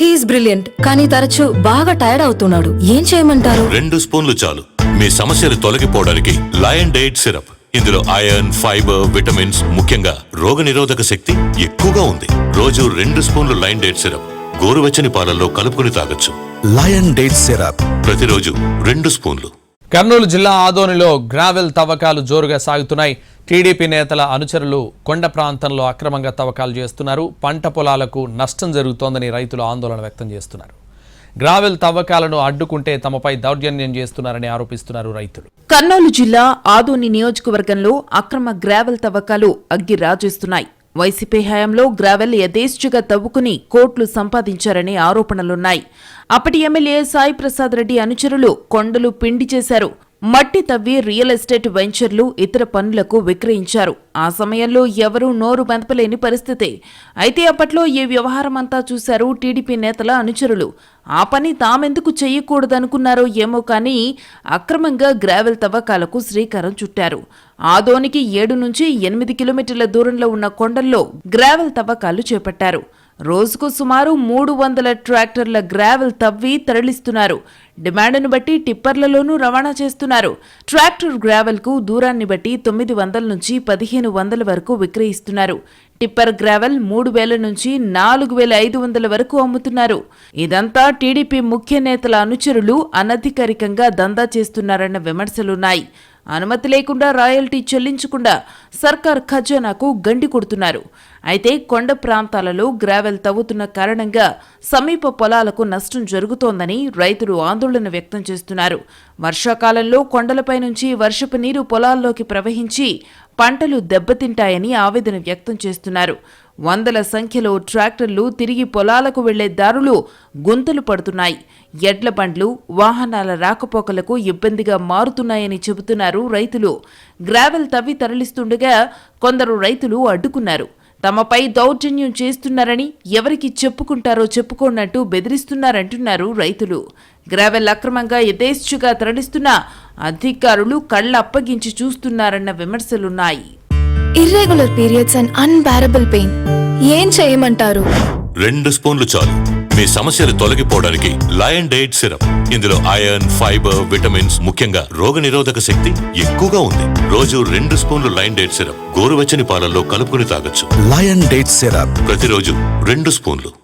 He's brilliant కానీ తరచూ బాగా టైర్డ్ అవుతున్నాడు. ఏం చేయమంటారు? రెండు స్పూన్లు చాలు. మీ సమస్యలు తొలగిపోవడానికి లయన్ డైట్ సిరప్ ఇందులో ఐరన్ ఫైబర్ విటమిన్స్ ముఖ్యంగా రోగనిరోధక శక్తి ఎక్కువగా ఉంది. రోజు రెండు స్పూన్లు లయన్ డైట్ సిరప్ గోరువెచ్చని పాలల్లో కలుపుకుని తాగొచ్చు. లయన్ డేట్ సిరప్ ప్రతిరోజు రెండు స్పూన్లు. కర్నూలు జిల్లా ఆదోనిలో గ్రావెల్ తవ్వకాలు జోరుగా సాగుతున్నాయి. టీడీపీ నేతల అనుచరులు కొండ ప్రాంతంలో అక్రమంగా తవ్వకాలు చేస్తున్నారు. పంట పొలాలకు నష్టం జరుగుతోందని రైతులు ఆందోళన వ్యక్తం చేస్తున్నారు. గ్రావెల్ తవ్వకాలను అడ్డుకుంటే తమపై దౌర్జన్యం చేస్తున్నారని ఆరోపిస్తున్నారు రైతులు. కర్నూలు జిల్లా ఆదోని నియోజకవర్గంలో అక్రమ గ్రావెల్ తవ్వకాలు అగ్గి రాజేస్తున్నాయి. వైసీపీ హయాంలో గ్రావెల్ యథేచ్ఛగా తవ్వుకుని కోట్లు సంపాదించారనే ఆరోపణలున్నాయి. అప్పటి ఎమ్మెల్యే సాయి ప్రసాద్ రెడ్డి అనుచరులు కొండలు పిండి చేశారు. మట్టి తవ్వి రియల్ ఎస్టేట్ వెంచర్లు ఇతర పనులకు విక్రయించారు. ఆ సమయంలో ఎవరూ నోరు మెదపలేని పరిస్థితి. అయితే అప్పట్లో ఈ వ్యవహారం అంతా చూశారు టీడీపీ నేతల అనుచరులు. ఆ పని తామెందుకు చేయకూడదనుకున్నారో ఏమో కానీ అక్రమంగా గ్రావెల్ తవ్వకాలకు శ్రీకారం చుట్టారు. ఆదోనికి ఏడు నుంచి ఎనిమిది కిలోమీటర్ల దూరంలో ఉన్న కొండల్లో గ్రావెల్ తవ్వకాలు చేపట్టారు. రోజుకు సుమారు మూడు వందల ట్రాక్టర్ల గ్రావెల్ తవ్వి తరలిస్తున్నారు. డిమాండ్ను బట్టి టిప్పర్లలోనూ రవాణా చేస్తున్నారు. ట్రాక్టర్ గ్రావెల్కు దూరాన్ని బట్టి తొమ్మిది వందల నుంచి పదిహేను వందల వరకు విక్రయిస్తున్నారు. టిప్పర్ గ్రావెల్ మూడు వేల నుంచి నాలుగు వేల ఐదు వందల వరకు అమ్ముతున్నారు. ఇదంతా టీడీపీ ముఖ్య నేతల అనుచరులు అనధికారికంగా దందా చేస్తున్నారన్న విమర్శలున్నాయి. అనుమతి లేకుండా రాయల్టీ చెల్లించకుండా సర్కార్ ఖజానాకు గండి కొడుతున్నారు. అయితే కొండ ప్రాంతాలలో గ్రావెల్ తవ్వుతున్న కారణంగా సమీప పొలాలకు నష్టం జరుగుతోందని రైతులు ఆందోళన వ్యక్తం చేస్తున్నారు. వర్షాకాలంలో కొండలపై నుంచి వర్షపు నీరు పొలాల్లోకి ప్రవహించి పంటలు దెబ్బతింటాయని ఆవేదన వ్యక్తం చేస్తున్నారు. వందల సంఖ్యలో ట్రాక్టర్లు తిరిగి పొలాలకు వెళ్ళే దారులు గుంతలు పడుతున్నాయి. ఎడ్ల బండ్లు వాహనాల రాకపోకలకు ఇబ్బందిగా మారుతున్నాయని చెబుతున్నారు రైతులు. గ్రావెల్ తవ్వి తరలిస్తుండగా కొందరు రైతులు అడ్డుకున్నారు. తమపై దౌర్జన్యం చేస్తున్నారని ఎవరికి చెప్పుకుంటారో చెప్పుకోనట్టు బెదిరిస్తున్నారంటున్నారు రైతులు. గ్రావెల్ అక్రమంగా యథేచ్ఛగా తరలిస్తున్నా అధికారులు కళ్ళ అప్పగించి చూస్తున్నారన్న విమర్శలున్నాయి. Irregular periods and unbearable pain ఏం చేయమంటారు? రెండు స్పూన్లు చాలు. మీ సమస్యలు తొలగిపోవడానికి లయన్ డైట్ సిరప్. ఇందులో ఐరన్ ఫైబర్ విటమిన్స్ ముఖ్యంగా రోగనిరోధక శక్తి ఎక్కువగా ఉంది. రోజు రెండు స్పూన్లు లయన్ డైట్ సిరప్ గోరువెచ్చని పాలల్లో కలుపుకుని తాగొచ్చు. Lion date syrup. ప్రతిరోజు రెండు స్పూన్లు.